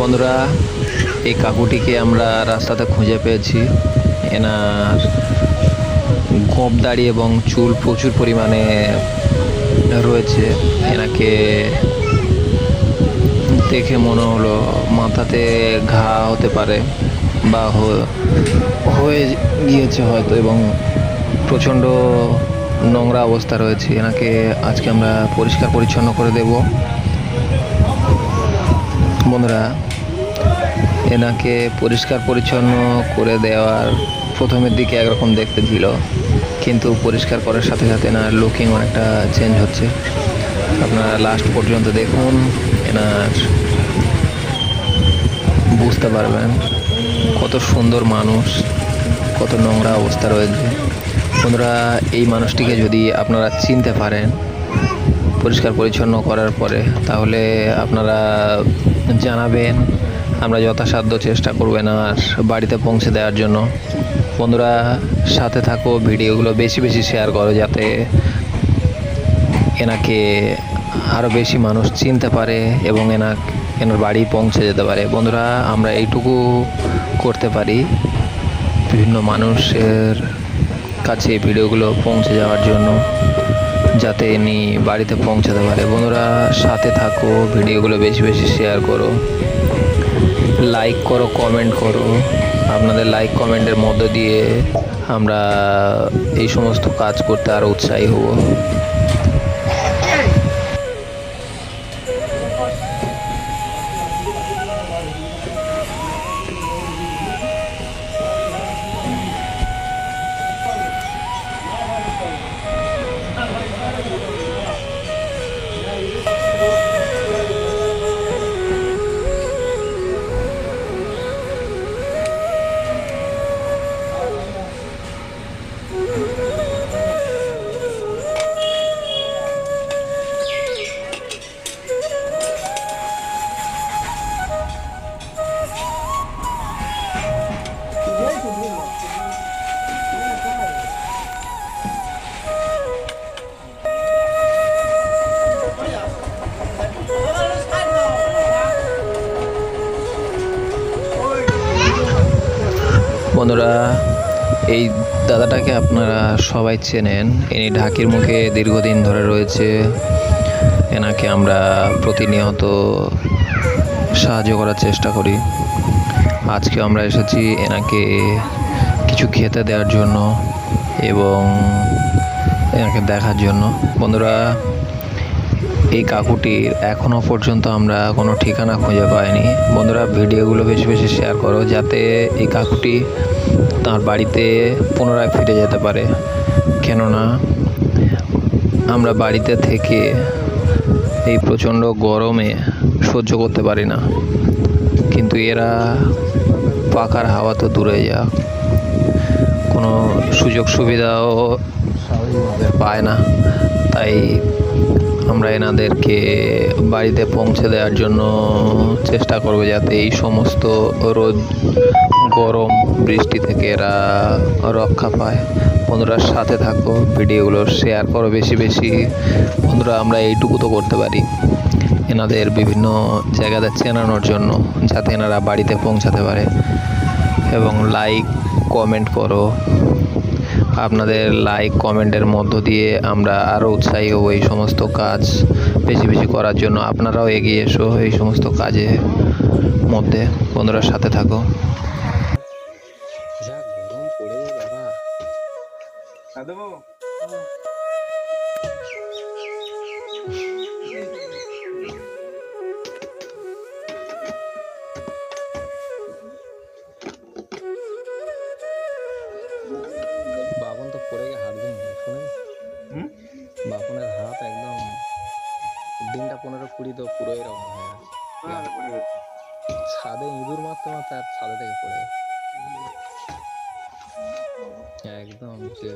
বন্ধুরা, এই কাকুটিকে আমরা রাস্তাতে খুঁজে পেয়েছি। এনার গোপ দাড়ি এবং চুল প্রচুর পরিমাণে রয়েছে। এনাকে দেখে মনে হলো মাথাতে ঘা হতে পারে বা হয়ে গিয়েছে হয়তো এবং প্রচণ্ড নোংরা অবস্থা রয়েছে। এনাকে আজকে আমরা পরিষ্কার পরিচ্ছন্ন করে দেব। বন্ধুরা, এনাকে পরিষ্কার পরিচ্ছন্ন করে দেওয়ার প্রথমের দিকে একরকম দেখতে ছিল, কিন্তু পরিষ্কার করার সাথে সাথে এনার লুকিং অনেকটা চেঞ্জ হচ্ছে। আপনারা লাস্ট পর্যন্ত দেখুন, এনার বুঝতে পারবেন কত সুন্দর মানুষ, কত নোংরা অবস্থা রয়েছে। বন্ধুরা, এই মানুষটিকে যদি আপনারা চিনতে পারেন, পরিষ্কার পরিচ্ছন্ন করার পরে, তাহলে আপনারা জানাবেন। আমরা যথাসাধ্য চেষ্টা করবেন আর বাড়িতে পৌঁছে দেওয়ার জন্য। বন্ধুরা, সাথে থাকো, ভিডিওগুলো বেশি বেশি শেয়ার করো যাতে এনাকে আরও বেশি মানুষ চিনতে পারে এবং এনা, এনার বাড়ি পৌঁছে যেতে পারে। বন্ধুরা, আমরা এইটুকু করতে পারি। বিভিন্ন মানুষের কাছে ভিডিওগুলো পৌঁছে যাওয়ার জন্য। যাতে এনি বাড়িতে পৌঁছাতে পারে। বন্ধুরা, সাথে থাকো, ভিডিওগুলো বেশি বেশি শেয়ার করো। লাইক করো কমেন্ট করো। আপনাদের লাইক কমেন্টের মধ্য দিয়ে আমরা এই সমস্ত কাজ করতে আরও উৎসাহী হব। বন্ধুরা, এই দাদাটাকে আপনারা সবাই চেনেন। ইনি ঢাকির মুখে দীর্ঘদিন ধরে রয়েছে। এনাকে আমরা প্রতিনিয়ত সাহায্য করার চেষ্টা করি। আজকে আমরা এসেছি এনাকে কিছু খেতে দেওয়ার জন্য এবং এনাকে দেখার জন্য। বন্ধুরা এই কাকুটির এখনও পর্যন্ত আমরা কোনো ঠিকানা খুঁজে পাইনি। বন্ধুরা, ভিডিওগুলো বেশি বেশি শেয়ার করো যাতে এই কাকুটি তার বাড়িতে পুনরায় ফিরে যেতে পারে। কেননা, আমরা বাড়িতে থেকে এই প্রচণ্ড গরমে সহ্য করতে পারি না। কিন্তু এরা পাকার হাওয়া তো দূরে যা কোনো সুযোগ সুবিধাও পায় না। তাই আমরা এনাদেরকে বাড়িতে পৌঁছে দেওয়ার জন্য চেষ্টা করব যাতে এই সমস্ত রোদ, গরম, বৃষ্টি থেকে এরা রক্ষা পায়। বন্ধুরা সাথে থাকো, ভিডিওগুলো শেয়ার করো বেশি বেশি। বন্ধুরা আমরা এইটুকু তো করতে পারি। এনাদের বিভিন্ন জায়গাতে চেনানোর জন্য যাতে এনারা বাড়িতে পৌঁছাতে পারে। এবং লাইক কমেন্ট করো। আপনাদের লাইক কমেন্টের মধ্য দিয়ে আমরা আরও উৎসাহী হব এই সমস্ত কাজ বেশি বেশি করার জন্য। আপনারাও এগিয়ে এসো এই সমস্ত কাজে মধ্যে। বন্ধুরা সাথে থাকো। যা দিনটা পনেরো কুড়ি তো পুরো এরকম হয়ে গেছে। হ্যাঁ। ছাদে ইঁদুর মারতে মারতে আর ছাদে থেকে পড়ে একদম যে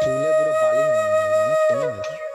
চুলে পুরো বালি হয়ে গেছে, অনেক কমে গেছে।